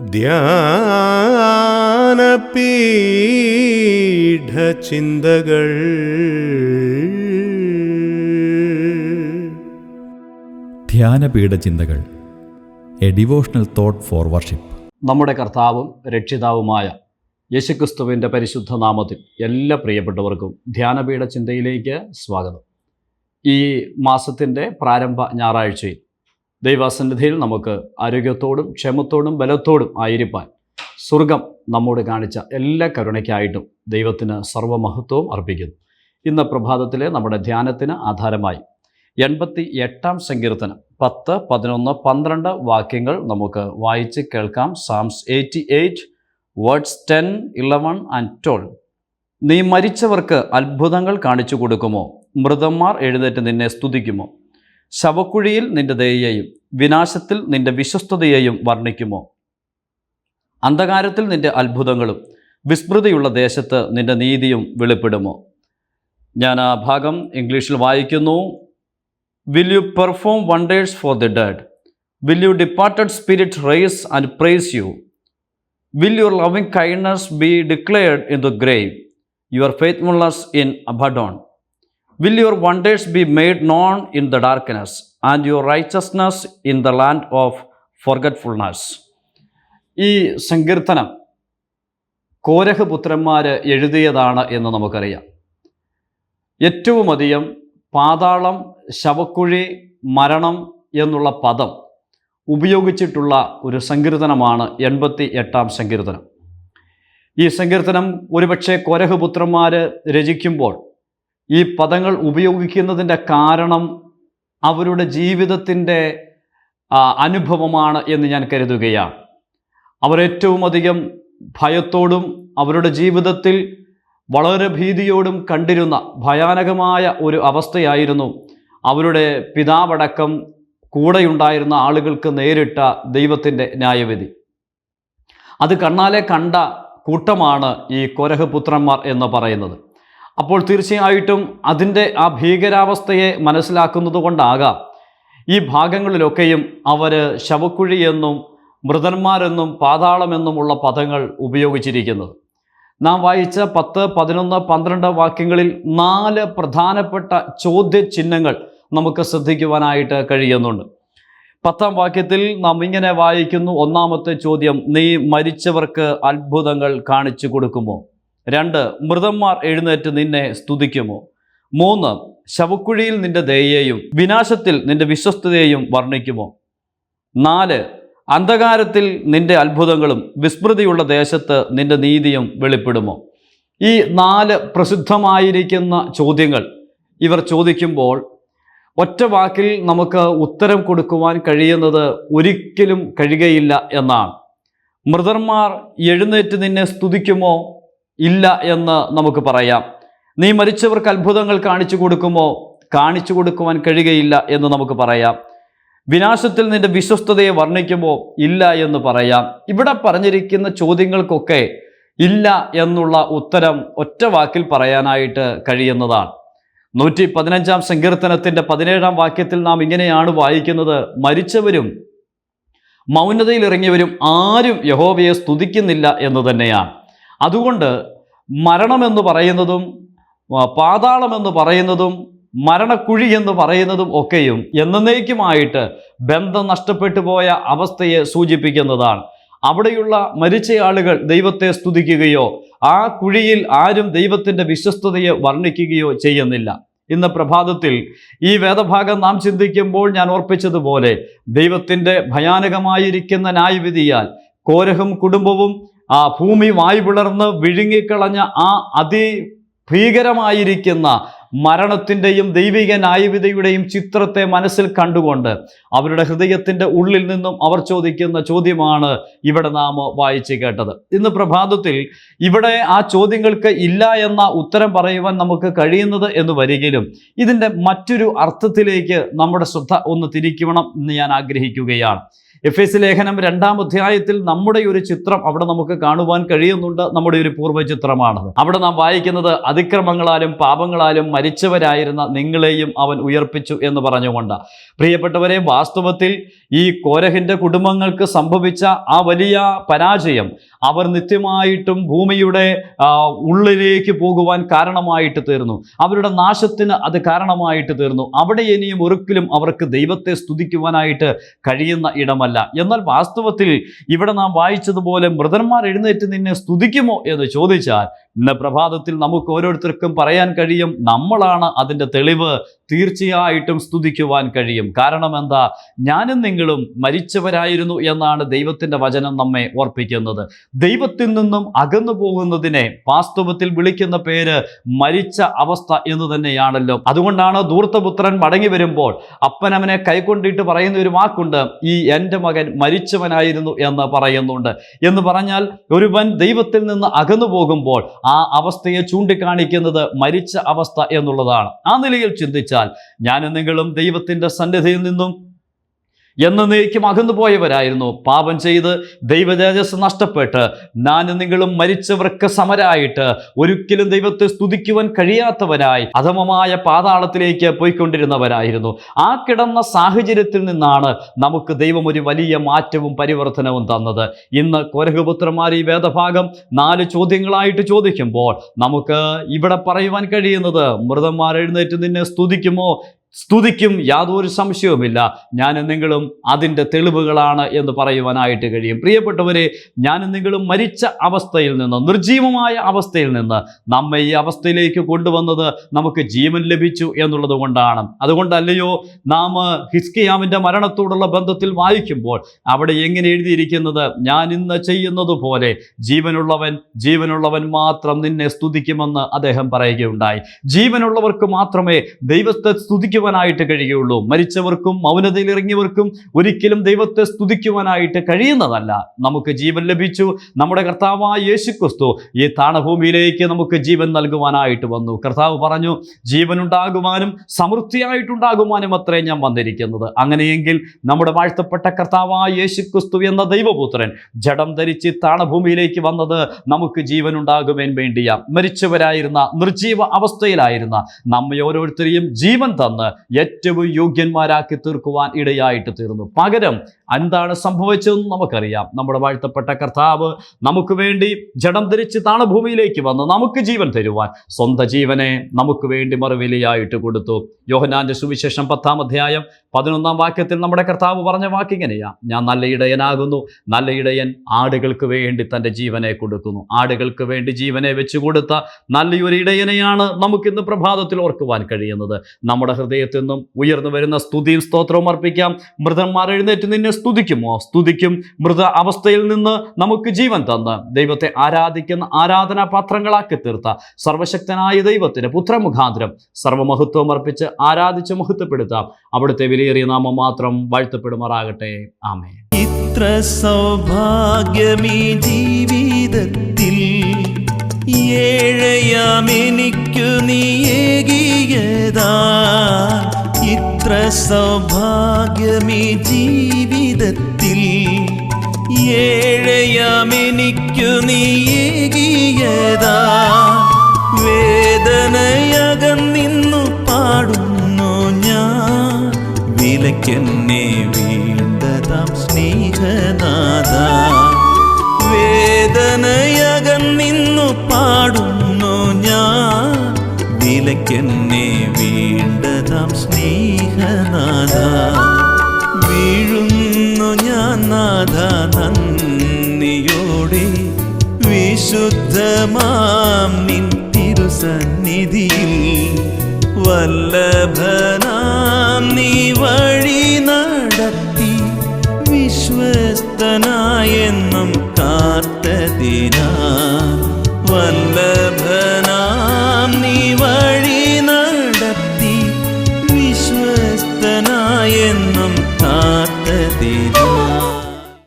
ധ്യാനപീഠചിന്തകൾ. ധ്യാനപീഠ ചിന്തകൾ a devotional thought for worship. നമ്മുടെ കർത്താവും രക്ഷിതാവുമായ യേശുക്രിസ്തുവിന്റെ പരിശുദ്ധ നാമത്തിൽ എല്ലാ പ്രിയപ്പെട്ടവർക്കും ധ്യാനപീഠ ചിന്തയിലേക്ക് സ്വാഗതം. ഈ മാസത്തിന്റെ പ്രാരംഭ ഞായറാഴ്ചയിൽ ദൈവസന്നിധിയിൽ നമുക്ക് ആരോഗ്യത്തോടും ക്ഷേമത്തോടും ബലത്തോടും ആയിരിക്കാൻ സ്വർഗം നമ്മോട് കാണിച്ച എല്ലാ കരുണയ്ക്കായിട്ടും ദൈവത്തിന് സർവമഹത്വവും അർപ്പിക്കുന്നു. ഇന്ന് പ്രഭാതത്തിലെ നമ്മുടെ ധ്യാനത്തിന് ആധാരമായി എൺപത്തി എട്ടാം സങ്കീർത്തനം പത്ത് പതിനൊന്ന് പന്ത്രണ്ട് വാക്യങ്ങൾ നമുക്ക് വായിച്ച് കേൾക്കാം. Psalms eighty eight words ten eleven and twelve നീ മരിച്ചവർക്ക് അത്ഭുതങ്ങൾ കാണിച്ചു കൊടുക്കുമോ? മൃതന്മാർ എഴുന്നേറ്റ് നിന്നെ സ്തുതിക്കുമോ? ശവക്കുഴിയിൽ നിന്റെ ദയയെയും വിനാശത്തിൽ നിന്റെ വിശ്വസ്തതയെയും വർണിക്കുമോ? അന്ധകാരത്തിൽ നിന്റെ അത്ഭുതങ്ങളും വിസ്മൃതിയുള്ള ദേശത്ത് നിന്റെ നീതിയും വെളിപ്പെടുമോ? ഞാൻ ആ ഭാഗം ഇംഗ്ലീഷിൽ വായിക്കുന്നു. Will you perform wonders for the dead will you departed spirit rise and praise you will your loving kindness be declared in the grave your faithfulness in abaddon will your wonders be made known in the darkness and your righteousness in the land of forgetfulness ഈ സങ്കീർത്തനം Korah പുത്രന്മാർ എഴുതിയതാണ് എന്ന് നമുക്കറിയാം. ഏറ്റവും അധികം പാതാളം ശവക്കുഴി മരണം എന്നുള്ള പദം ഉപയോഗിച്ചിട്ടുള്ള ഒരു സങ്കീർത്തനമാണ് എൺപത്തി എട്ടാം സങ്കീർത്തനം. ഈ സങ്കീർത്തനം ഒരുപക്ഷെ കൊരഹുപുത്രന്മാർ രചിക്കുമ്പോൾ ഈ പദങ്ങൾ ഉപയോഗിക്കുന്നതിന്റെ കാരണം അവരുടെ ജീവിതത്തിന്റെ അനുഭവമാണ് എന്ന് ഞാൻ കരുതുകയാണ്. അവർ ഏറ്റവും അധികം ഭയത്തോടും അവരുടെ ജീവിതത്തിൽ വളരെ ഭീതിയോടും കണ്ടിരുന്ന ഭയാനകമായ ഒരു അവസ്ഥയായിരുന്നു അവരുടെ പിതാവടക്കം കൂടെയുണ്ടായിരുന്ന ആളുകൾക്ക് നേരിട്ട ദൈവത്തിന്റെ ന്യായവിധി. അത് കണ്ണാലെ കണ്ട കൂട്ടമാണ് ഈ കൊരഹപുത്രന്മാർ എന്ന് പറയുന്നത്. അപ്പോൾ തീർച്ചയായിട്ടും അതിന്റെ ആ ഭീകരാവസ്ഥയെ മനസ്സിലാക്കുന്നത് കൊണ്ടാകാം. ഈ ഭാഗങ്ങളിലൊക്കെയും അവർ ശവക്കുഴി എന്നും മൃതന്മാരെന്നും പാതാളമെന്നുമുള്ള പദങ്ങൾ ഉപയോഗിച്ചിരിക്കുന്നത്. നാം വായിച്ച പത്ത് പതിനൊന്ന് പന്ത്രണ്ട് വാക്യങ്ങളിൽ നാല് പ്രധാനപ്പെട്ട ചോദ്യചിഹ്നങ്ങൾ നമുക്ക് ശ്രദ്ധിക്കുവാനായിട്ട് കഴിയുന്നുണ്ട്. പത്താം വാക്യത്തിൽ നാം ഇങ്ങനെ വായിക്കുന്നു. ഒന്നാമത്തെ ചോദ്യം നീ മരിച്ചവർക്ക് അത്ഭുതങ്ങൾ കാണിച്ചു കൊടുക്കുമോ? രണ്ട് മൃതന്മാർ എഴുന്നേറ്റ് നിന്നെ സ്തുതിക്കുമോ? മൂന്ന് ശവക്കുഴിയിൽ നിന്റെ ദയയെയും വിനാശത്തിൽ നിന്റെ വിശ്വസ്തതയെയും വർണിക്കുമോ? നാല് അന്ധകാരത്തിൽ നിന്റെ അത്ഭുതങ്ങളും വിസ്മൃതിയുള്ള ദേശത്ത് നിന്റെ നീതിയും വെളിപ്പെടുമോ? ഈ നാല് പ്രസിദ്ധമായിരിക്കുന്ന ചോദ്യങ്ങൾ ഇവർ ചോദിക്കുമ്പോൾ ഒറ്റ വാക്കിൽ നമുക്ക് ഉത്തരം കൊടുക്കുവാൻ കഴിയുന്നത് ഒരിക്കലും കഴിയുകയില്ല എന്നാണ്. മൃതന്മാർ എഴുന്നേറ്റ് നിന്നെ സ്തുതിക്കുമോ? ഇല്ല എന്ന് നമുക്ക് പറയാം. നീ മരിച്ചവർക്ക് അത്ഭുതങ്ങൾ കാണിച്ചു കൊടുക്കുമോ? കാണിച്ചു കൊടുക്കുവാൻ കഴിയുകയില്ല എന്ന് നമുക്ക് പറയാം. വിനാശത്തിൽ നിന്റെ വിശ്വസ്തതയെ വർണിക്കുമോ? ഇല്ല എന്ന് പറയാം. ഇവിടെ പറഞ്ഞിരിക്കുന്ന ചോദ്യങ്ങൾക്കൊക്കെ ഇല്ല എന്നുള്ള ഉത്തരം ഒറ്റ വാക്കിൽ പറയാനായിട്ട് കഴിയുന്നതാണ്. നൂറ്റി പതിനഞ്ചാം സങ്കീർത്തനത്തിന്റെ പതിനേഴാം വാക്യത്തിൽ നാം ഇങ്ങനെയാണ് വായിക്കുന്നത്. മരിച്ചവരും മൗനതയിൽ ഇറങ്ങിയവരും ആരും യഹോവയെ സ്തുതിക്കുന്നില്ല എന്ന് തന്നെയാണ്. അതുകൊണ്ട് മരണമെന്ന് പറയുന്നതും പാതാളമെന്ന് പറയുന്നതും മരണക്കുഴി എന്ന് പറയുന്നതും ഒക്കെയും എന്നേക്കുമായിട്ട് ബന്ധം നഷ്ടപ്പെട്ടു പോയ അവസ്ഥയെ സൂചിപ്പിക്കുന്നതാണ്. അവിടെയുള്ള മരിച്ച ആളുകൾ ദൈവത്തെ സ്തുതിക്കുകയോ ആ കുഴിയിൽ ആരും ദൈവത്തിന്റെ വിശ്വസ്തതയെ വർണിക്കുകയോ ചെയ്യുന്നില്ല. ഇന്ന് പ്രഭാതത്തിൽ ഈ വേദഭാഗം നാം ചിന്തിക്കുമ്പോൾ ഞാൻ ഓർപ്പിച്ചതുപോലെ ദൈവത്തിന്റെ ഭയാനകമായിരിക്കുന്ന ന്യായവിധിയാൽ കോരഹും കുടുംബവും ആ ഭൂമി വായു പിളർന്ന് വിഴുങ്ങിക്കളഞ്ഞ ആ അതി ഭീകരമായിരിക്കുന്ന മരണത്തിന്റെയും ദൈവിക ന്യായവിധയുടെയും ചിത്രത്തെ മനസ്സിൽ കണ്ടുകൊണ്ട് അവരുടെ ഹൃദയത്തിന്റെ ഉള്ളിൽ നിന്നും അവർ ചോദിക്കുന്ന ചോദ്യമാണ് ഇവിടെ നാം വായിച്ച് കേട്ടത്. ഇന്ന് പ്രഭാതത്തിൽ ഇവിടെ ആ ചോദ്യങ്ങൾക്ക് ഇല്ല എന്ന ഉത്തരം പറയുവാൻ നമുക്ക് കഴിയുന്നത് എന്ന് വരികിലും ഇതിന്റെ മറ്റൊരു അർത്ഥത്തിലേക്ക് നമ്മുടെ ശ്രദ്ധ ഒന്ന് തിരിക്കണം എന്ന് ഞാൻ ആഗ്രഹിക്കുകയാണ്. എഫ് എസ് ലേഖനം രണ്ടാം അധ്യായത്തിൽ നമ്മുടെ ഒരു ചിത്രം അവിടെ നമുക്ക് കാണുവാൻ കഴിയുന്നുണ്ട്. നമ്മുടെ ഒരു പൂർവ ചിത്രമാണത് അവിടെ നാം വായിക്കുന്നത് അതിക്രമങ്ങളാലും പാപങ്ങളാലും മരിച്ചവരായിരുന്ന നിങ്ങളെയും അവൻ ഉയർപ്പിച്ചു എന്ന് പറഞ്ഞുകൊണ്ട്. പ്രിയപ്പെട്ടവരെ വാസ്തവത്തിൽ ഈ കോരഹിന്റെ കുടുംബങ്ങൾക്ക് സംഭവിച്ച ആ വലിയ പരാജയം അവർ നിത്യമായിട്ടും ഭൂമിയുടെ ഉള്ളിലേക്ക് പോകുവാൻ കാരണമായിട്ട് തീർന്നു. അവരുടെ നാശത്തിന് അത് കാരണമായിട്ട് തീർന്നു. അവിടെ ഇനിയും ഒരിക്കലും അവർക്ക് ദൈവത്തെ സ്തുതിക്കുവാനായിട്ട് കഴിയുന്ന ഇടമല്ല. എന്നാൽ വാസ്തവത്തിൽ ഇവിടെ നാം വായിച്ചതുപോലെ മൃതന്മാർ എഴുന്നേറ്റ് നിന്നെ സ്തുതിക്കുമോ എന്ന് ചോദിച്ചാൽ ഇന്ന് പ്രഭാതത്തിൽ നമുക്ക് ഓരോരുത്തർക്കും പറയാൻ കഴിയും. നമ്മളാണ് അതിന്റെ തെളിവ് തീർച്ചയായിട്ടും സ്തുതിക്കുവാൻ കഴിയും. കാരണം എന്താ? ഞാനും നിങ്ങളും മരിച്ചവരായിരുന്നു എന്നാണ് ദൈവത്തിന്റെ വചനം നമ്മെ ഓർപ്പിക്കുന്നത്. ദൈവത്തിൽ നിന്നും അകന്നു പോകുന്നതിനെ വാസ്തവത്തിൽ വിളിക്കുന്ന പേര് മരിച്ച അവസ്ഥ എന്ന് തന്നെയാണല്ലോ. അതുകൊണ്ടാണ് ദൂർത്തപുത്രൻ മടങ്ങി വരുമ്പോൾ അപ്പനവനെ കൈക്കൊണ്ടിട്ട് പറയുന്ന ഒരു വാക്കുണ്ട് ഈ എന്റെ മകൻ മരിച്ചവനായിരുന്നു എന്ന് പറയുന്നുണ്ട്. എന്ന് പറഞ്ഞാൽ ഒരുവൻ ദൈവത്തിൽ നിന്ന് അകന്നു പോകുമ്പോൾ ആ അവസ്ഥയെ ചൂണ്ടിക്കാണിക്കുന്നത് മരിച്ച അവസ്ഥ എന്നുള്ളതാണ്. ആ നിലയിൽ ചിന്തിച്ചാൽ ഞാനും നിങ്ങളും ദൈവത്തിന്റെ സന്നിധിയിൽ നിന്നും എന്നേക്കും അകന്നു പോയവരായിരുന്നു പാപം ചെയ്ത് ദൈവതേജസ് നഷ്ടപ്പെട്ട് ഞാനും നിങ്ങളും മരിച്ചവർക്ക് സമരായിട്ട് ഒരിക്കലും ദൈവത്തെ സ്തുതിക്കുവാൻ കഴിയാത്തവരായി അധമമായ പാതാളത്തിലേക്ക് പോയിക്കൊണ്ടിരുന്നവരായിരുന്നു. ആ കിടന്ന സാഹചര്യത്തിൽ നിന്നാണ് നമുക്ക് ദൈവം ഒരു വലിയ മാറ്റവും പരിവർത്തനവും തന്നത്. ഇന്ന് കോരഹപുത്രന്മാർ ഈ വേദഭാഗം നാല് ചോദ്യങ്ങളായിട്ട് ചോദിക്കുമ്പോൾ നമുക്ക് ഇവിടെ പറയുവാൻ കഴിയുന്നത് മൃതന്മാർ എഴുന്നേറ്റ് നിന്നെ സ്തുതിക്കുമോ സ്തുതിക്കും യാതൊരു സംശയവുമില്ല. ഞാൻ നിങ്ങളും അതിന്റെ തെളിവുകളാണ് എന്ന് പറയുവാനായിട്ട് കഴിയും. പ്രിയപ്പെട്ടവരെ ഞാൻ നിങ്ങളും മരിച്ച അവസ്ഥയിൽ നിന്ന് നിർജീവമായ അവസ്ഥയിൽ നിന്ന് നമ്മെ ഈ അവസ്ഥയിലേക്ക് കൊണ്ടുവന്നത് നമുക്ക് ജീവൻ ലഭിച്ചു എന്നുള്ളത് കൊണ്ടാണ്. അതുകൊണ്ടല്ലയോ നാം ഹിസ്കിയാമിന്റെ മരണത്തോടുള്ള ബന്ധത്തിൽ വായിക്കുമ്പോൾ അവിടെ എങ്ങനെ എഴുതിയിരിക്കുന്നത്? ഞാൻ ഇന്ന് ചെയ്യുന്നത് പോലെ ജീവനുള്ളവൻ ജീവനുള്ളവൻ മാത്രം നിന്നെ സ്തുതിക്കുമെന്ന് അദ്ദേഹം പറയുകയുണ്ടായി. ജീവനുള്ളവർക്ക് മാത്രമേ ദൈവത്തെ സ്തുതിക്കുവാനായിട്ട് കഴിയുള്ളൂ. മരിച്ചവർക്കും മൗനതയിൽ ഇറങ്ങിയവർക്കും ഒരിക്കലും ദൈവത്തെ സ്തുതിക്കുവാനായിട്ട് കഴിയുന്നതല്ല. നമുക്ക് ജീവൻ ലഭിച്ചു. നമ്മുടെ കർത്താവായ യേശു ക്രിസ്തു ഈ താണഭൂമിയിലേക്ക് നമുക്ക് ജീവൻ നൽകുവാനായിട്ട് വന്നു. കർത്താവ് പറഞ്ഞു ജീവൻ ഉണ്ടാകുവാനും സമൃദ്ധിയായിട്ടുണ്ടാകുവാനും അത്രേ ഞാൻ വന്നിരിക്കുന്നത്. അങ്ങനെയെങ്കിൽ നമ്മുടെ വാഴ്ത്തപ്പെട്ട കർത്താവായ യേശു ക്രിസ്തു എന്ന ദൈവപുത്രൻ ജഡം ധരിച്ച് താണഭൂമിയിലേക്ക് വന്നത് നമുക്ക് ജീവൻ ഉണ്ടാകുവാൻ വേണ്ടിയാ. മരിച്ചവരായിരുന്ന നിർജീവ അവസ്ഥയിലായിരുന്ന നമ്മെ ഓരോരുത്തരെയും ജീവൻ തന്ന് ഏറ്റവും യോഗ്യന്മാരാക്കി തീർക്കുവാൻ ഇടയായിട്ട് തീർന്നു. പകരം എന്താണ് സംഭവിച്ചതെന്ന് നമുക്കറിയാം. നമ്മുടെ വാഴ്ത്തപ്പെട്ട കർത്താവ് നമുക്ക് വേണ്ടി ജഡം ധരിച്ച് താണഭൂമിയിലേക്ക് വന്ന് നമുക്ക് ജീവൻ തരുവാൻ സ്വന്തം ജീവനെ നമുക്ക് വേണ്ടി മറുവിലയായിട്ട് കൊടുത്തു. യോഹനാന്റെ സുവിശേഷം പത്താം അധ്യായം പതിനൊന്നാം വാക്യത്തിൽ നമ്മുടെ കർത്താവ് പറഞ്ഞ വാക്കിങ്ങനെയാ ഞാൻ നല്ല ഇടയനാകുന്നു നല്ല ഇടയൻ ആടുകൾക്ക് വേണ്ടി തന്റെ ജീവനെ കൊടുക്കുന്നു. ആടുകൾക്ക് വേണ്ടി ജീവനെ വെച്ചു കൊടുത്ത നല്ലൊരു ഇടയനെയാണ് നമുക്കിന്ന് പ്രഭാതത്തിൽ ഓർക്കുവാൻ കഴിയുന്നത്. നമ്മുടെ ഹൃദയത്തിൽ നിന്നും ഉയർന്നു വരുന്ന സ്തുതിയും സ്തോത്രവും അർപ്പിക്കാം. മൃതന്മാർ എഴുന്നേറ്റ് നിന്നെ സ്തുതിക്കുമോ? സ്തുതിക്കും. മൃത അവസ്ഥയിൽ നിന്ന് നമുക്ക് ജീവൻ തന്ന്. ദൈവത്തെ ആരാധിക്കുന്ന ആരാധനാ പാത്രങ്ങളാക്കി തീർത്ത. സർവശക്തനായ ദൈവത്തിന് പുത്രമുഖാന്തരം സർവമഹത്വം അർപ്പിച്ച് ആരാധിച്ച് മഹത്വപ്പെടുത്താം. അവിടുത്തെ വിലയേറിയ നാമം മാത്രം വാഴ്ത്തപ്പെടുമാറാകട്ടെ ആമേ ഇത്ര സൗഭാഗ്യമീ ജീവിതത്തിൽ ഏഴയാമെനിക്കു നീ ഏകിയതാ ഇത്ര സൗഭാഗ്യമീ ജീവിതത്തിൽ ഏഴയാമെനിക്കു നീ ഏകിയതാ വിലക്കെന്നെ വീണ്ടതാം സ്നേഹനാഥ. വേദനയകന്നിന്നു പാടുന്നു ഞാൻ. വിലക്കെന്നെ വീണ്ടതാം സ്നേഹനാഥ. വീഴുന്നു ഞാൻ നാഥ നന്ദിയോടെ വിശുദ്ധമാം നിൻ തിരുസന്നിധിയിൽ. വല്ലഭന വഴി നടത്തി വിശ്വസ്തനായെന്നും